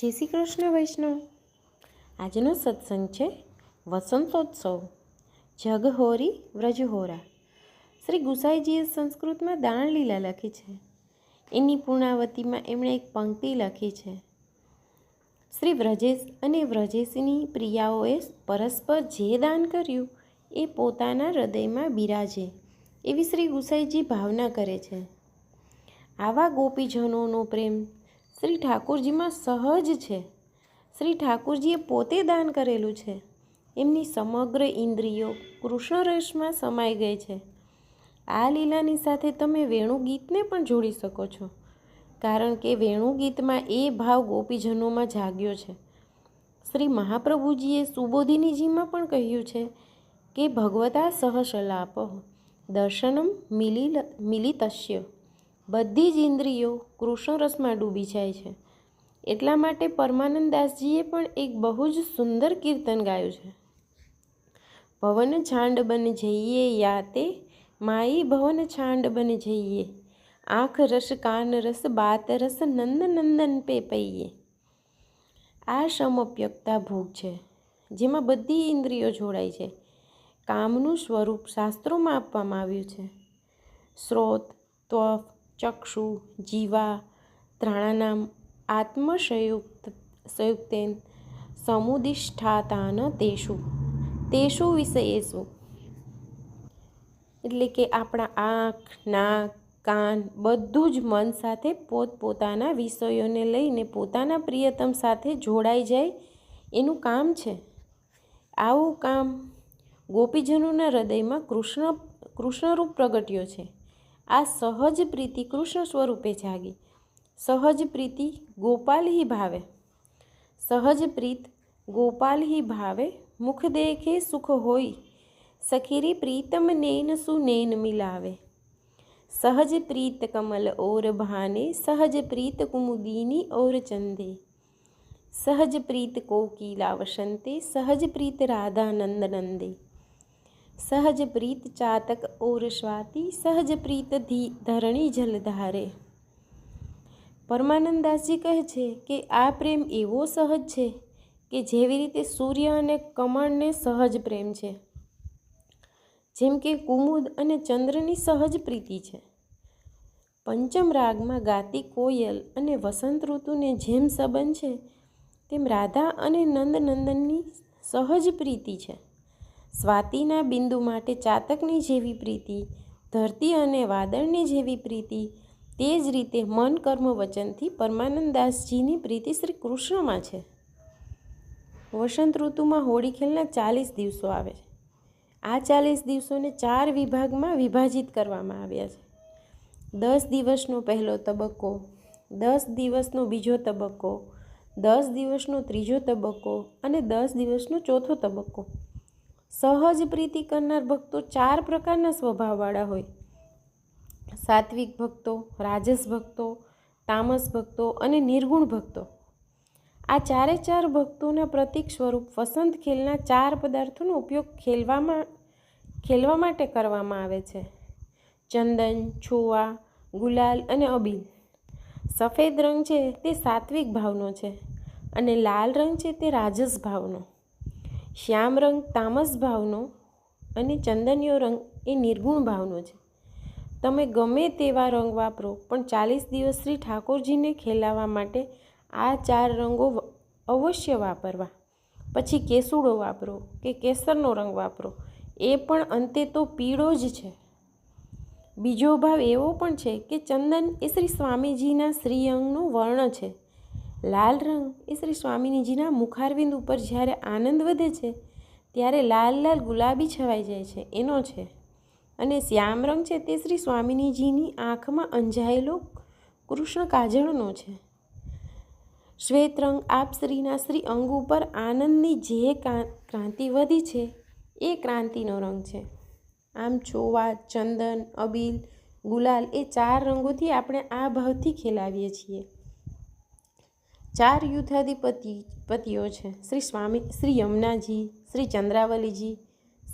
જય શ્રી કૃષ્ણ, વૈષ્ણવ. આજનો સત્સંગ છે વસંતોત્સવ, જગહોરી વ્રજહોરા. શ્રી ગુસાઈજીએ સંસ્કૃતમાં દાણલીલા લખી છે. એની પૂર્ણાવતીમાં એમણે એક પંક્તિ લખી છે. શ્રી વ્રજેશ અને વ્રજેશની પ્રિયાઓએ પરસ્પર જે દાન કર્યું એ પોતાના હૃદયમાં બિરાજે એવી શ્રી ગુસાઈજી ભાવના કરે છે. આવા ગોપીજનોનો પ્રેમ શ્રી ઠાકોરજીમાં સહજ છે. શ્રી ઠાકોરજીએ પોતે દાન કરેલું છે. એમની સમગ્ર ઇન્દ્રિયો કૃષ્ણ રસમાં સમાઈ ગઈ છે. આ લીલાની સાથે તમે વેણુગીતને પણ જોડી શકો છો, કારણ કે વેણુગીતમાં એ ભાવ ગોપીજનોમાં જાગ્યો છે. શ્રી મહાપ્રભુજીએ સુબોધિનીજીમાં પણ કહ્યું છે કે ભગવતા સહશલાપ દર્શનમ મિલી મિલિતસ્ય. બધી જ ઇન્દ્રિયો કૃષ્ણ રસમાં ડૂબી જાય છે. એટલા માટે પરમાનંદ દાસજીએ પણ એક બહુ જ સુંદર કીર્તન ગાયું છે. ભવન છાંડ બન જઈએ યા તે? માઈ ભવન છાંડ બન જઈએ. આંખ રસ કાન રસ બાત રસ નંદ નંદન પે પૈયે આ સમપ્યકતા ભોગ છે, જેમાં બધી ઇન્દ્રિયો જોડાય છે. કામનું સ્વરૂપ શાસ્ત્રોમાં આપવામાં આવ્યું છે. સ્રોત ત્વફ ચક્ષુ, જીવા ત્રાણાનામ આત્મસંયુક્ત, સંયુક્તેન સમુદિષ્ઠાતાન તેશુ તેશુ વિષયેશુ એટલે કે આપણા આંખ, નાક, કાન બધું જ મન સાથે પોતપોતાના વિષયોને લઈને પોતાના પ્રિયતમ સાથે જોડાઈ જાય એનું કામ છે. આવું કામ ગોપીજનોના હૃદયમાં કૃષ્ણ, કૃષ્ણરૂપ પ્રગટ્યો છે. આ સહજ પ્રીતિ કૃષ્ણ સ્વરૂપે જાગી. સહજ પ્રીતિ ગોપાલ હિ ભાવે. સહજ પ્રીત ગોપાલ હિ ભાવે. મુખ દેખે સુખ હોય. સખીરી પ્રીતમ નૈન સુનૈન મિલાવે. સહજ પ્રીત કમલ ઓર ભાને. સહજ પ્રીત કુમુદીની ઓર ચંદે. સહજ પ્રીત કોકિલા વસંતે સહજ પ્રીત રાધાનંદ નંદે. સહજ પ્રીત ચાતક ઓર સ્વાતિ સહજ પ્રીત ધી ધરણી જલધારે પરમાનંદાસજી કહે છે કે આ પ્રેમ એવો સહજ છે કે જેવી રીતે સૂર્ય અને કમળને સહજ પ્રેમ છે. જેમ કે કુમુદ અને ચંદ્રની સહજ પ્રીતિ છે. પંચમ રાગમાં ગાતી કોયલ અને વસંત ઋતુને જેમ સંબંધ છે, તેમ રાધા અને નંદનંદનની સહજ પ્રીતિ છે. સ્વાતિના બિંદુ માટે ચાતકની જેવી પ્રીતિ, ધરતી અને વાદળની જેવી પ્રીતિ, તે જ રીતે મન કર્મ વચનથી પરમાનંદદાસજીની પ્રીતિ શ્રી કૃષ્ણમાં છે. વસંત ઋતુમાં હોળી ખેલના ચાલીસ દિવસો આવે છે. આ ચાલીસ દિવસોને ચાર વિભાગમાં વિભાજિત કરવામાં આવ્યા છે. દસ દિવસનો પહેલો તબક્કો, દસ દિવસનો બીજો તબક્કો, દસ દિવસનો ત્રીજો તબક્કો અને દસ દિવસનો ચોથો તબક્કો. સહજ પ્રીતિ કરનાર ભક્તો ચાર પ્રકારના સ્વભાવવાળા હોય. સાત્વિક ભક્તો, રાજસ ભક્તો, તામસ ભક્તો અને નિર્ગુણ ભક્તો. આ ચારે ચાર ભક્તોના પ્રતીક સ્વરૂપ વસંત ખેલના ચાર પદાર્થોનો ઉપયોગ ખેલવામાં, ખેલવા માટે કરવામાં આવે છે. ચંદન, છુવા, ગુલાલ અને અબીલ. સફેદ રંગ છે તે સાત્વિક ભાવનો છે અને લાલ રંગ છે તે રાજસ ભાવનો. શ્યામ રંગ તામસ ભાવનો અને ચંદનીયો રંગ એ નિર્ગુણ ભાવનો છે. તમે ગમે તેવા રંગ વાપરો, પણ ચાલીસ દિવસ શ્રી ઠાકોરજીને ખેલાવવા માટે આ ચાર રંગો અવશ્ય વાપરવા. પછી કેસુડો વાપરો કે કેસરનો રંગ વાપરો. એ પણ અંતે તો પીળો જ છે. બીજો ભાવ એવો પણ છે કે ચંદન એ શ્રી સ્વામીજીના શ્રી અંગનો વર્ણ છે. લાલ રંગ એ શ્રી સ્વામિનીજીના મુખારવિંદ ઉપર જ્યારે આનંદ વધે છે, ત્યારે લાલ લાલ ગુલાબી છવાઈ જાય છે. એનો છે. અને શ્યામ રંગ છે તે શ્રી સ્વામિનીજીની આંખમાં અંજાયેલો કૃષ્ણ કાજળનો છે. શ્વેત રંગ આપ શ્રીના શ્રી અંગ ઉપર આનંદની જે ક્રાંતિ વધી છે, એ ક્રાંતિનો રંગ છે. આમ ચોવા, ચંદન, અબીલ, ગુલાલ એ ચાર રંગોથી આપણે આ ભાવથી ખેલાવીએ છીએ. ચાર યુદ્ધાધિપતિ, પતિઓ છે. શ્રી સ્વામી, શ્રી યમુનાજી, શ્રી ચંદ્રાવલીજી,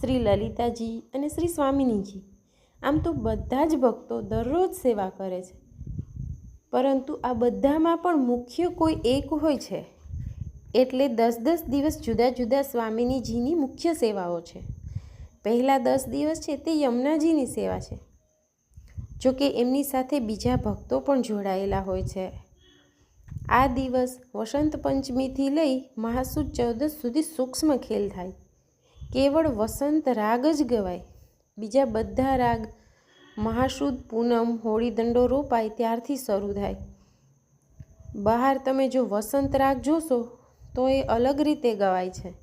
શ્રી લલિતાજી અને શ્રી સ્વામિનીજી. આમ તો બધા જ ભક્તો દરરોજ સેવા કરે છે. પરંતુ આ બધામાં પણ મુખ્ય કોઈ એક હોય છે. એટલે દસ દસ દિવસ જુદા જુદા સ્વામિનીજીની મુખ્ય સેવાઓ છે. પહેલાં દસ દિવસ છે તે યમુનાજીની સેવા છે. જોકે એમની સાથે બીજા ભક્તો પણ જોડાયેલા હોય છે. આ દિવસ વસંત પંચમીથી લઈ મહાસુદ ચૌદસ સુધી સૂક્ષ્મ ખેલ થાય. કેવળ વસંત રાગ જ ગવાય. બીજા બધા રાગ મહાસુદ, પૂનમ હોળી દંડો રોપાય ત્યારથી શરૂ થાય. બહાર તમે જો વસંત રાગ જોશો, તો એ અલગ રીતે ગવાય છે.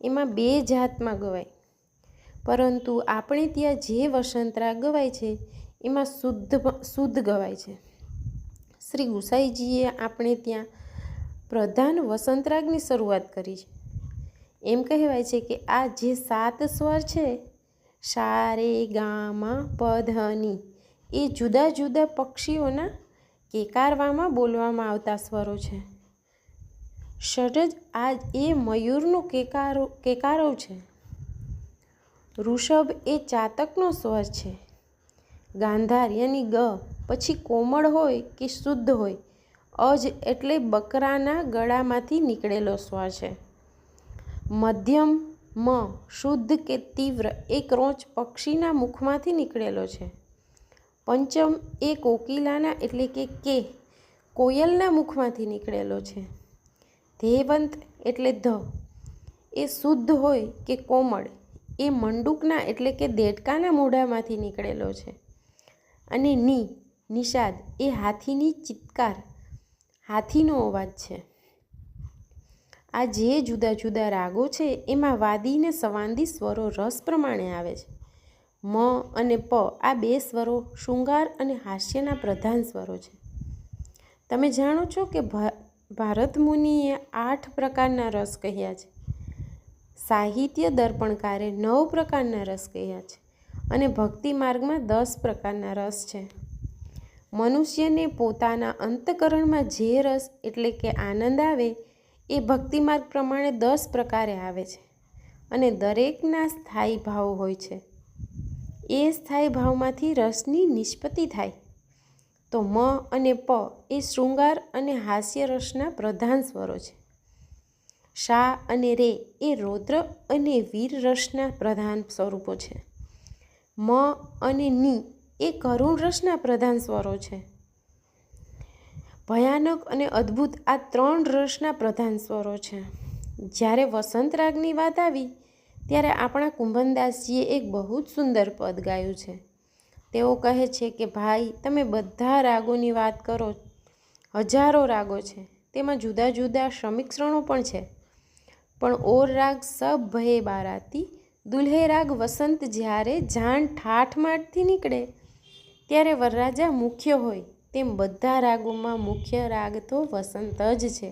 એમાં બે જાતમાં ગવાય. પરંતુ આપણે ત્યાં જે વસંત રાગ ગવાય છે, એમાં શુદ્ધ શુદ્ધ ગવાય છે. શ્રી ગુસાઈજીએ આપણે ત્યાં પ્રધાન વસંતરાગની શરૂઆત કરી છે. એમ કહેવાય છે કે આ જે સાત સ્વર છે સા રે ગા પધની, એ જુદા જુદા પક્ષીઓના કેકારવામાં બોલવામાં આવતા સ્વરો છે. ષડજ આ એ મયુરનો કેકારો કેકારો છે. ઋષભ એ ચાતકનો સ્વર છે. ગાંધાર યાની ગ પછી કોમળ હોય કે શુદ્ધ હોય, અજ એટલે બકરાના ગળામાંથી નીકળેલો સ્વ છે. મધ્યમ, મ, શુદ્ધ કે તીવ્ર એ ક્રોચ પક્ષીના મુખમાંથી નીકળેલો છે. પંચમ એ કોકિલાના એટલે કે કે, કોયલના મુખમાંથી નીકળેલો છે. ધેવંત એટલે ધ, એ શુદ્ધ હોય કે કોમળ, એ મંડૂકના એટલે કે દેડકાના મોઢામાંથી નીકળેલો છે. અને ની નિષાદ એ હાથીની ચિત્કાર, હાથીનો અવાજ છે. આ જે જુદા જુદા રાગો છે, એમાં વાદી ને સવાંદી સ્વરો રસ પ્રમાણે આવે છે. મ અને પ આ બે સ્વરો શૃંગાર અને હાસ્યના પ્રધાન સ્વરો છે. તમે જાણો છો કે ભારત મુનિએ આઠ પ્રકારના રસ કહ્યા છે. સાહિત્ય દર્પણકારે નવ પ્રકારના રસ કહ્યા છે અને ભક્તિ માર્ગમાં દસ પ્રકારના રસ છે. મનુષ્યને પોતાના અંતકરણમાં જે રસ એટલે કે આનંદ આવે, એ ભક્તિ માર્ગ પ્રમાણે દસ પ્રકારે આવે છે અને દરેકના સ્થાયી ભાવ હોય છે. એ સ્થાયી ભાવમાંથી રસની નિષ્પત્તિ થાય. તો મ અને પ એ શૃંગાર અને હાસ્ય રસના પ્રધાન સ્વરો છે. શા અને રે એ રૌદ્ર અને વીર રસના પ્રધાન સ્વરૂપો છે. મ અને ની એ કરુણ રસના પ્રધાન સ્વરો છે. ભયાનક અને અદ્ભુત આ ત્રણ રસના પ્રધાન સ્વરો છે. જ્યારે વસંત રાગની વાત આવી, ત્યારે આપણા કુંભનદાસજીએ એક બહુ જ સુંદર પદ ગાયું છે. તેઓ કહે છે કે, ભાઈ, તમે બધા રાગોની વાત કરો. હજારો રાગો છે. તેમાં જુદા જુદા સમીક્ષણો પણ છે. પણ ઓર રાગ સબ ભયે બારાતી, દુલ્હે રાગ વસંત જ્યારે જાણ ઠાઠમાઠથી નીકળે ત્યારે વરરાજા મુખ્ય હોય તેમ બધા રાગોમાં મુખ્ય રાગ તો વસંત જ છે,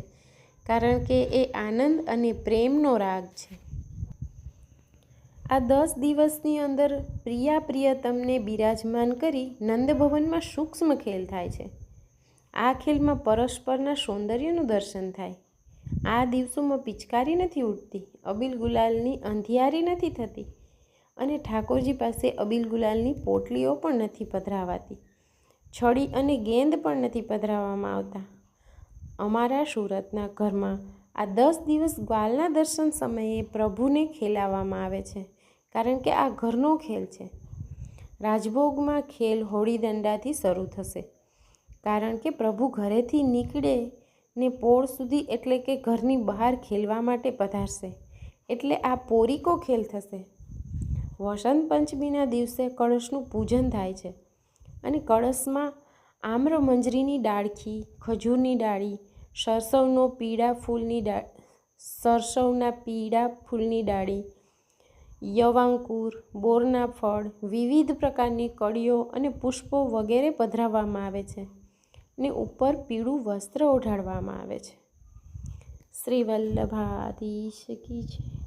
કારણ કે એ આનંદ અને પ્રેમનો રાગ છે. આ દસ દિવસની અંદર પ્રિયા પ્રિયતમને બિરાજમાન કરી નંદભવનમાં સૂક્ષ્મ ખેલ થાય છે. આ ખેલમાં પરસ્પરના સૌંદર્યનું દર્શન થાય. આ દિવસોમાં પિચકારી નથી ઉઠતી, અબિલ ગુલાલની અંધિયારી નથી થતી અને ઠાકોરજી પાસે અબિલ ગુલાલની પોટલીઓ પણ નથી પધરાવાતી. છડી અને ગેંદ પણ નથી પધરાવવામાં આવતા. અમારા સુરતના ઘરમાં આ દસ દિવસ ગ્વાલના દર્શન સમયે પ્રભુને ખેલાવવામાં આવે છે, કારણ કે આ ઘરનો ખેલ છે. રાજભોગમાં ખેલ હોળી દંડાથી શરૂ થશે, કારણ કે પ્રભુ ઘરેથી નીકળે ને પોળ સુધી એટલે કે ઘરની બહાર ખેલવા માટે પધારશે, એટલે આ પોરીકો ખેલ થશે. વસંત પંચમીના દિવસે કળશનું પૂજન થાય છે અને કળશમાં આમ્ર મંજરીની ડાળખી, ખજૂરની ડાળી, સરસવનો પીળા ફૂલની ડા સરસવના પીળા ફૂલની ડાળી, યવાંકુર, બોરના ફળ, વિવિધ પ્રકારની કળીઓ અને પુષ્પો વગેરે પધરાવવામાં આવે છે ને ઉપર પીળું વસ્ત્ર ઓઢાડવામાં આવે છે. શ્રી વલ્લભાધીશ કી છે